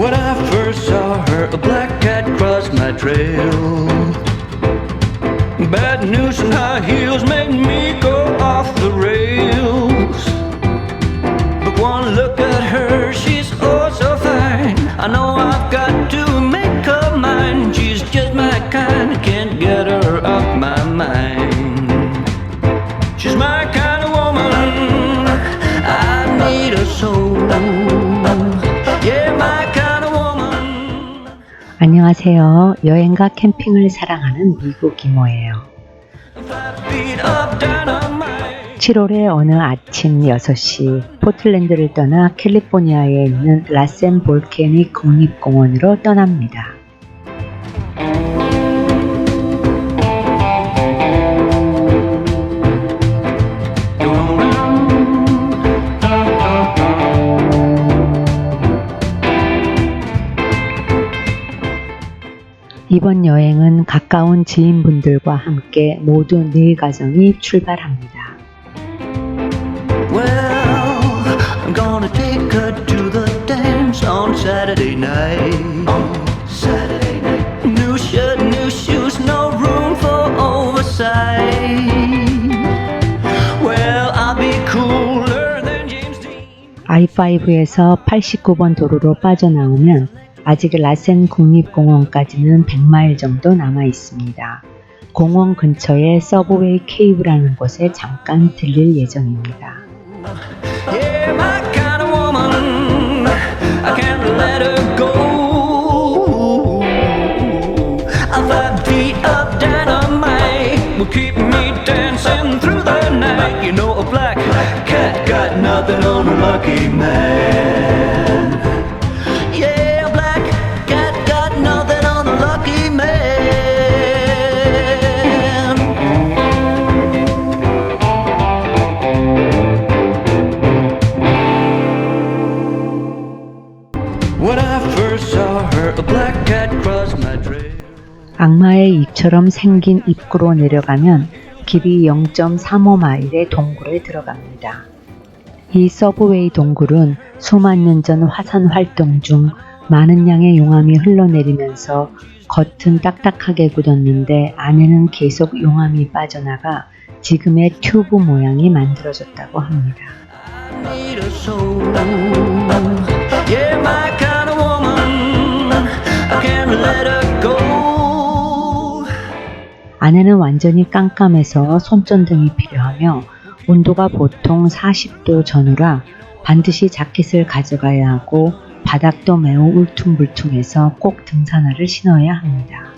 When I first saw her, a black cat crossed my trail. Bad news and high heels made me go off the rails. 안녕하세요. 여행과 캠핑을 사랑하는 미국 이모예요. Five feet of dynamite. 7월의 어느 아침 6시 포틀랜드를 떠나 캘리포니아에 있는 라센 볼케닉 국립공원으로 떠납니다. 이번 여행은 가까운 지인분들과 함께 모두 네 가정이 출발합니다. Well, I'm gonna take her to the dance on Saturday night. Saturday night. New shirt, new shoes, no room for oversight. Well, I'll be cooler than James Dean. I5에서 89번 도로로 빠져나오면 아직 라센 국립공원까지는 100마일 정도 남아 있습니다. 공원 근처에 서브웨이 케이브라는 곳에 잠깐 들릴 예정입니다. 입처럼 생긴 입구로 내려가면 길이 0.35마일의 동굴에 들어갑니다. 이 서브웨이 동굴은 수만 년 전 화산 활동 중 많은 양의 용암이 흘러내리면서 겉은 딱딱하게 굳었는데 안에는 계속 용암이 빠져나가 지금의 튜브 모양이 만들어졌다고 합니다. 안에는 완전히 깜깜해서 손전등이 필요하며 온도가 보통 40도 전후라 반드시 자켓을 가져가야 하고 바닥도 매우 울퉁불퉁해서 꼭 등산화를 신어야 합니다.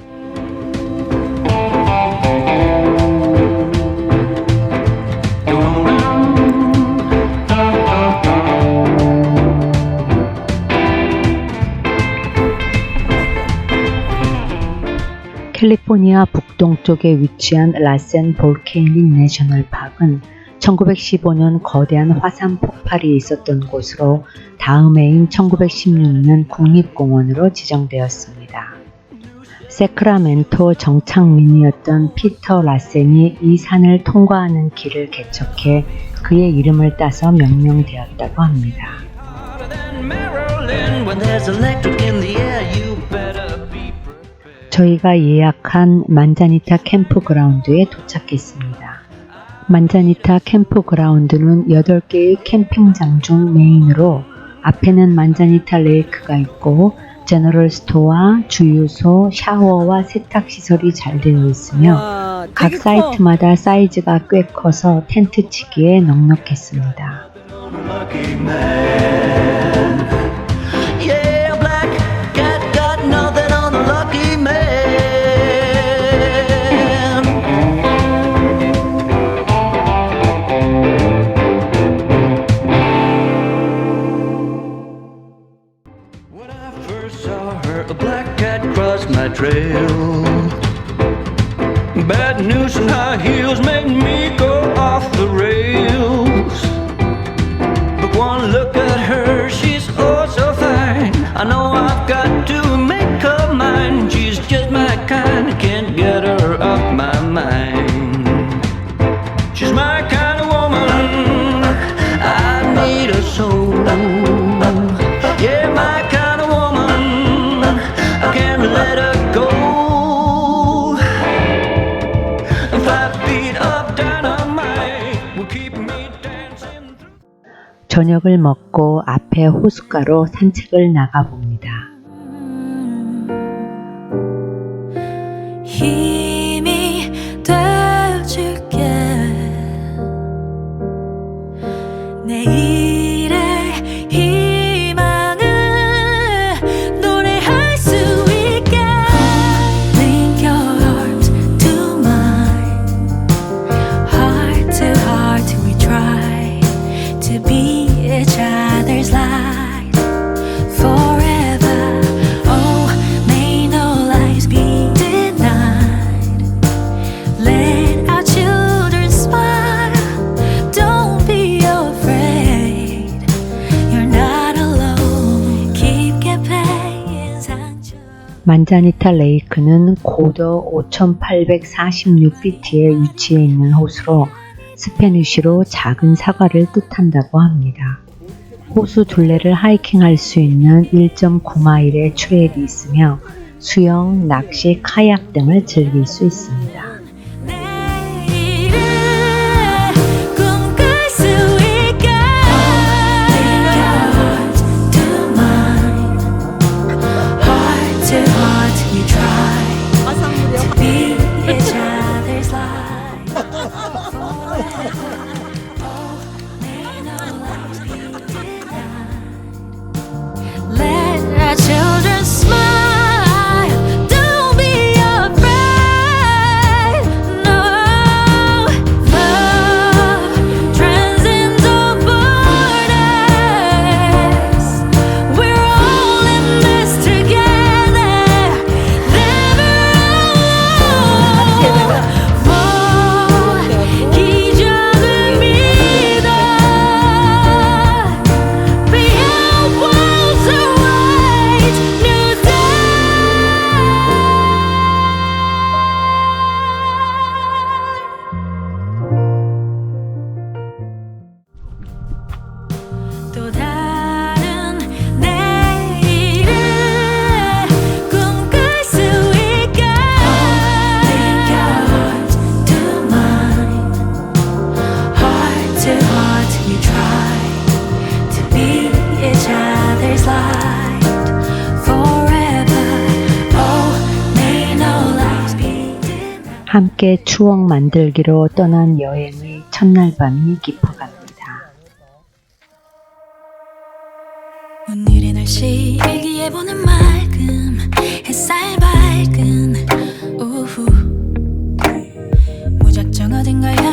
캘리포니아 북동쪽에 위치한 라센 볼케이닉 내셔널 파크는 1915년 거대한 화산 폭발이 있었던 곳으로 다음 해인 1916년 국립공원으로 지정되었습니다. 세크라멘토 정착민이었던 피터 라센이 이 산을 통과하는 길을 개척해 그의 이름을 따서 명명되었다고 합니다. 저희가 예약한 만자니타 캠프그라운드에 도착했습니다. 만자니타 캠프그라운드는 8개의 캠핑장 중 메인으로 앞에는 만자니타 레이크가 있고 제너럴 스토어, 주유소, 샤워와 세탁 시설이 잘 되어 있으며 와, 각. 사이트마다 사이즈가 꽤 커서 텐트 치기에 넉넉했습니다. 저녁을 먹고 앞에 호숫가로 산책을 나가 봅니다. 만자니타 레이크는 고도 5,846피트에 위치해 있는 호수로 스페니쉬로 작은 사과를 뜻한다고 합니다. 호수 둘레를 하이킹할 수 있는 1.9마일의 트레일이 있으며 수영, 낚시, 카약 등을 즐길 수 있습니다. 함께 추억 만들기로 떠난 여행의 첫날 밤이 깊어갑니다. 오늘의 날씨 일기예보는 맑음 햇살 밝은 오후 무작정 어딘가 향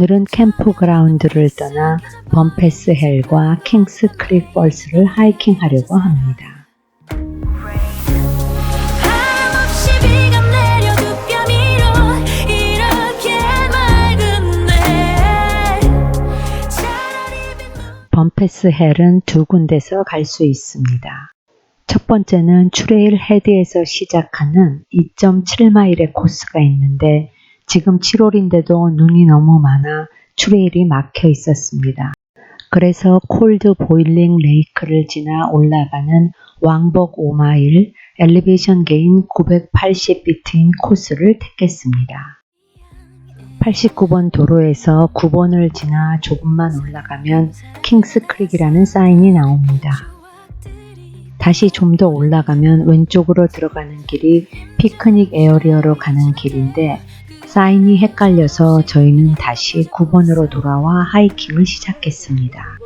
오늘은 캠프그라운드를 떠나 범페스 헬과 킹스 크릭 펄스를 하이킹하려고 합니다. 범페스 헬은 두 군데서 갈 수 있습니다. 첫 번째는 트레일 헤드에서 시작하는 2.7마일의 코스가 있는데 지금 7월인데도 눈이 너무 많아 트레일이 막혀 있었습니다. 그래서 콜드 보일링 레이크를 지나 올라가는 왕복 5마일 엘리베이션 게인 980피트인 코스를 택했습니다. 89번 도로에서 9번을 지나 조금만 올라가면 킹스 크릭이라는 사인이 나옵니다. 다시 좀 더 올라가면 왼쪽으로 들어가는 길이 피크닉 에어리어로 가는 길인데 사인이 헷갈려서 저희는 다시 9번으로 돌아와 하이킹을 시작했습니다.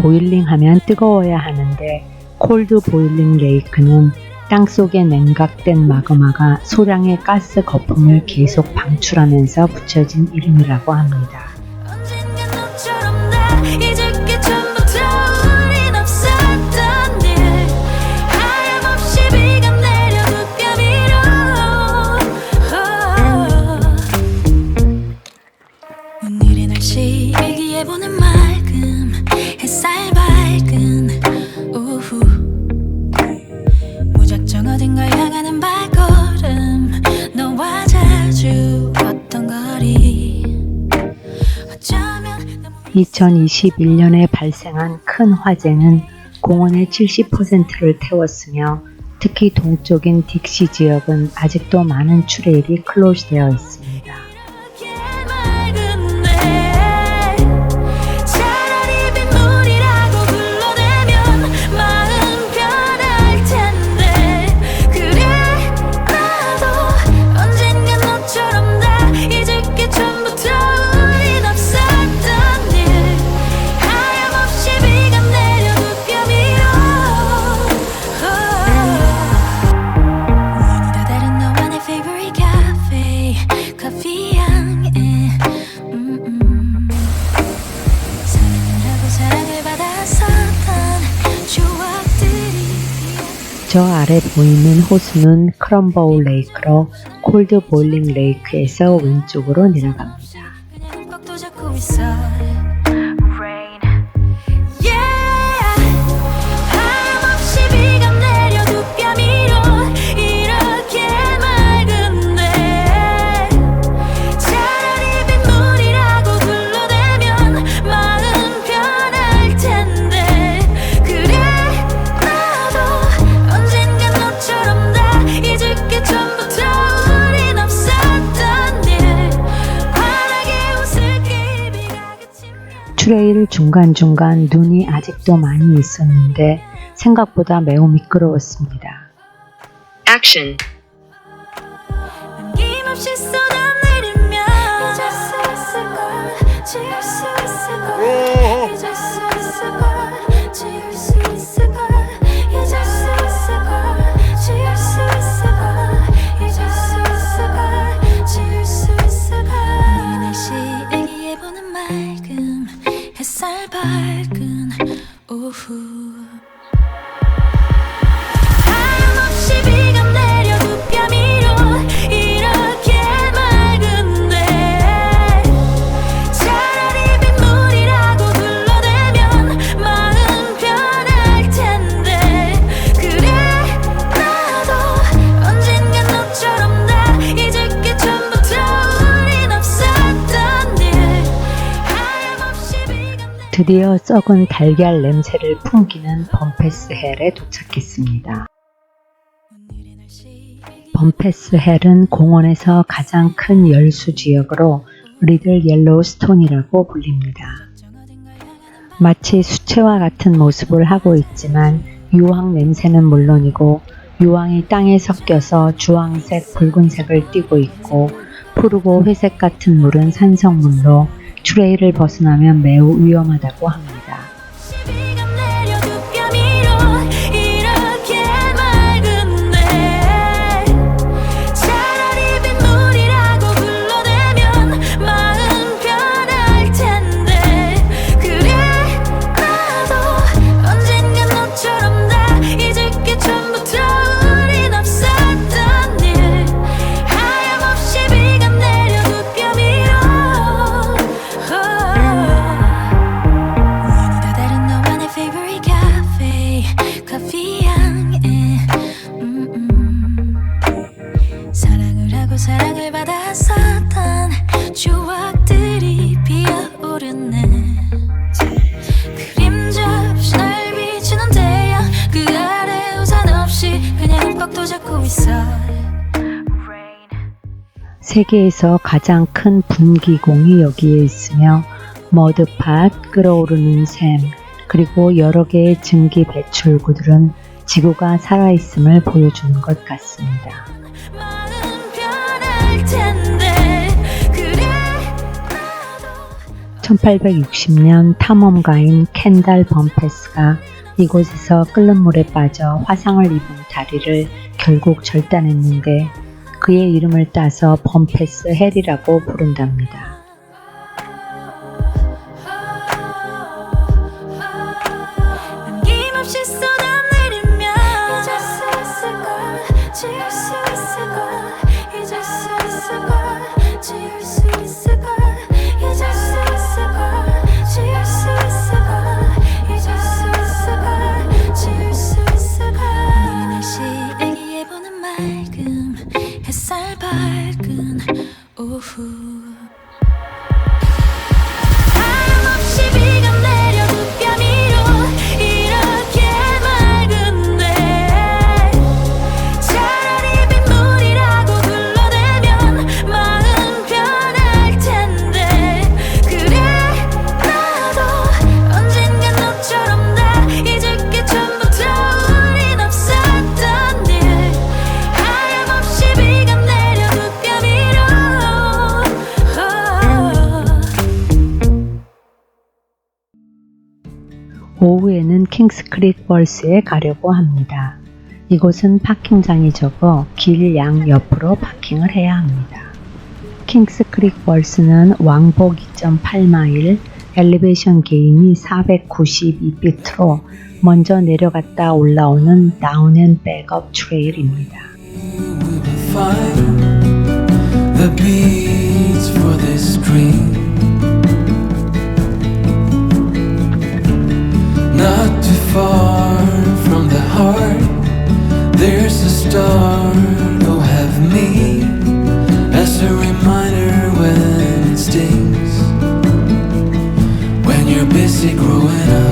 보일링 하면 뜨거워야 하는데 콜드 보일링 레이크는 땅속에 냉각된 마그마가 소량의 가스 거품을 계속 방출하면서 붙여진 이름이라고 합니다. 2021년에 발생한 큰 화재는 공원의 70%를 태웠으며 특히 동쪽인 딕시 지역은 아직도 많은 트레일이 클로즈되어 있습니다. 저 아래 보이는 호수는 크럼버울 레이크로 콜드 보일링 레이크에서 왼쪽으로 내려갑니다. 트레일 중간중간 눈이 아직도 많이 있었는데 생각보다 매우 미끄러웠습니다. Action. 남김 드디어 썩은 달걀 냄새를 풍기는 범페스 헬에 도착했습니다. 오늘의 날씨 범페스 헬은 공원에서 가장 큰 열수 지역으로 리들 옐로우스톤이라고 불립니다. 마치 수채화 같은 모습을 하고 있지만 유황 냄새는 물론이고 유황이 땅에 섞여서 주황색, 붉은색을 띠고 있고 푸르고 회색 같은 물은 산성물로 트레일을 벗어나면 매우 위험하다고 합니다. 세계에서 가장 큰 분기공이 여기에 있으며 머드팟, 끓어오르는 샘, 그리고 여러 개의 증기 배출구들은 지구가 살아있음을 보여주는 것 같습니다. 마음 변할 텐데 그래 나도 1860년 탐험가인 켄달 범페스가 이곳에서 끓는 물에 빠져 화상을 입은 다리를 결국 절단했는데 그의 이름을 따서 범페스 헬이라고 부른답니다. 킹스크릭 벌스에 가려고 합니다. 이곳은 파킹장이 적어 길 양 옆으로 파킹을 해야 합니다. 킹스크릭 벌스는 왕복 2.8마일, 엘리베이션 게임이 492피트로 먼저 내려갔다 올라오는 다운 앤 백업 트레일입니다. Not too far from the heart, there's a star. Oh, have me as a reminder when it stings. When you're busy growing up,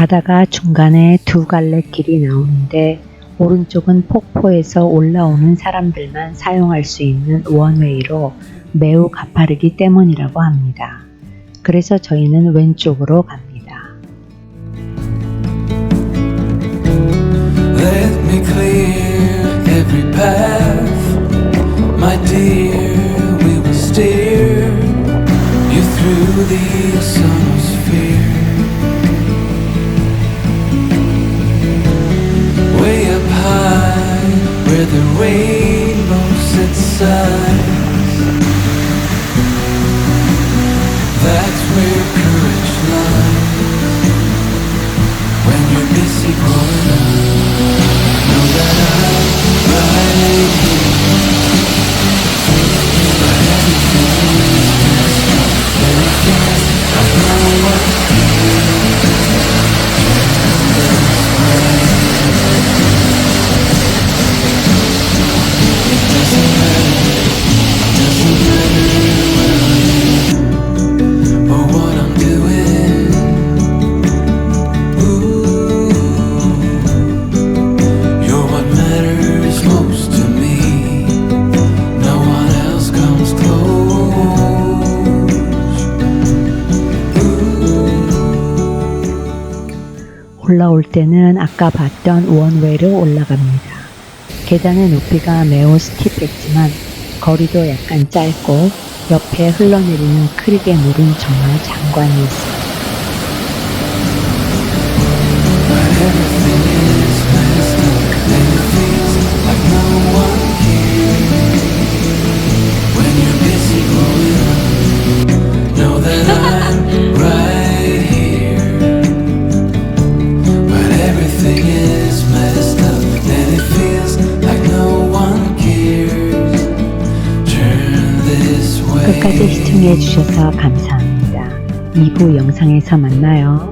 가다가 중간에 두 갈래 길이 나오는데 오른쪽은 폭포에서 올라오는 사람들만 사용할 수 있는 원웨이로 매우 가파르기 때문이라고 합니다. 그래서 저희는 왼쪽으로 갑니다. 올라올 때는 아까 봤던 원웨이로 올라갑니다. 계단의 높이가 매우 스팁했지만 거리도 약간 짧고 옆에 흘러내리는 크릭의 물은 정말 장관이 있습니다. This way. 끝까지 시청해 주셔서 감사합니다. 2부 영상에서 만나요.